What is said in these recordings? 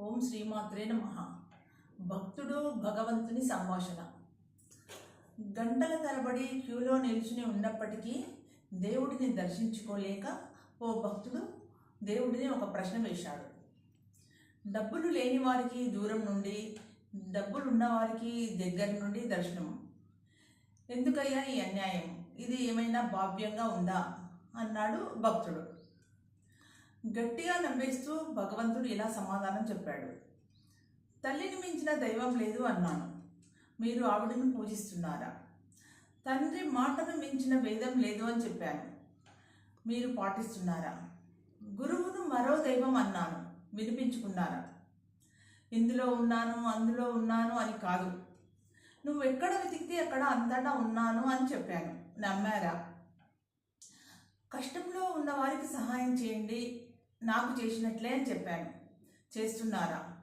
ఓం శ్రీమాత్రే నమ. భక్తుడు భగవంతుని సంభాషణ. గంటల తరబడి క్యూలో నిల్చుని ఉన్నప్పటికీ దేవుడిని దర్శించుకోలేక ఓ భక్తుడు దేవుడిని ఒక ప్రశ్న వేశాడు. డబ్బులు లేని వారికి దూరం నుండి డబ్బులు ఉన్నవారికి దగ్గర నుండి దర్శనం ఎందుకయ్యా ఈ అన్యాయం? ఇది ఏమైనా భావ్యంగా ఉందా? అన్నాడు భక్తుడు. గట్టిగా నమ్మేస్తూ భగవంతుడు ఇలా సమాధానం చెప్పాడు. తల్లిని మించిన దైవం లేదు అన్నాను. మీరు ఆవిడను పూజిస్తున్నారా? తండ్రి మాటను మించిన వేదం లేదు అని చెప్పాను. మీరు పాటిస్తున్నారా? గురువును మరో దైవం అన్నాను. వినిపించుకున్నారా? ఇందులో ఉన్నాను అందులో ఉన్నాను అని కాదు. నువ్వు ఎక్కడ వెతికితే అక్కడ అంతటా ఉన్నాను అని చెప్పాను. నమ్మారా? కష్టంలో ఉన్న వారికి సహాయం చేయండి. నాకు చేసినట్లే అని చెప్పాను. చేస్తున్నారా?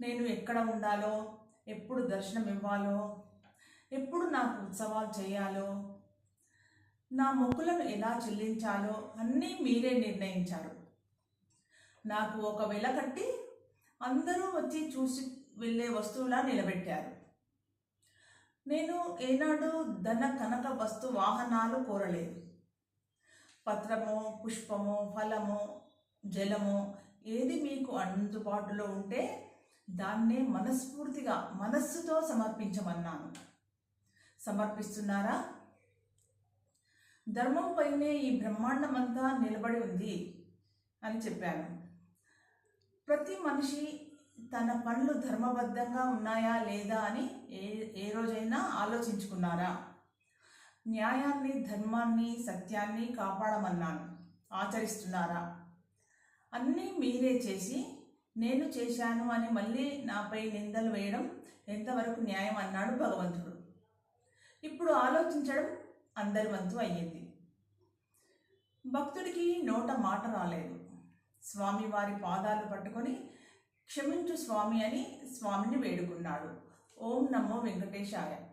నేను ఎక్కడ ఉండాలో? ఎప్పుడు దర్శనం ఇవ్వాలో? ఎప్పుడు నాకు ఉత్సవాలు చేయాలో? నా మొక్కులను ఎలా చెల్లించాలో అన్నీ మీరే నిర్ణయించారు. నాకు ఒక వెల కట్టి అందరూ వచ్చి చూసి వెళ్ళే వస్తువులా నిలబెట్టారు. నేను ఏనాడు ధన కనక వస్తు వాహనాలు కోరలేదు. పత్రము పుష్పము ఫలము జలము ఏది మీకు అందుబాటులో ఉంటే దాన్నే మనస్ఫూర్తిగా మనస్సుతో సమర్పించమన్నాను. సమర్పిస్తున్నారా? ధర్మంపైనే ఈ బ్రహ్మాండమంతా నిలబడి ఉంది అని చెప్పాను. ప్రతి మనిషి తన పనులు ధర్మబద్ధంగా ఉన్నాయా లేదా అని ఏ ఏ రోజైనా ఆలోచించుకున్నారా? న్యాయాన్ని ధర్మాన్ని సత్యాన్ని కాపాడమన్నాను. ఆచరిస్తున్నారా? అన్నీ మీరే చేసి నేను చేశాను అని మళ్ళీ నాపై నిందలు వేయడం ఎంతవరకు న్యాయం అన్నాడు భగవంతుడు. ఇప్పుడు ఆలోచించడం అందరి వంతు అయ్యింది. భక్తుడికి నోట మాట రాలేదు. స్వామి వారి పాదాలు పట్టుకొని క్షమించు స్వామి అని స్వామిని వేడుకున్నాడు. ఓం నమో వెంకటేశాయ.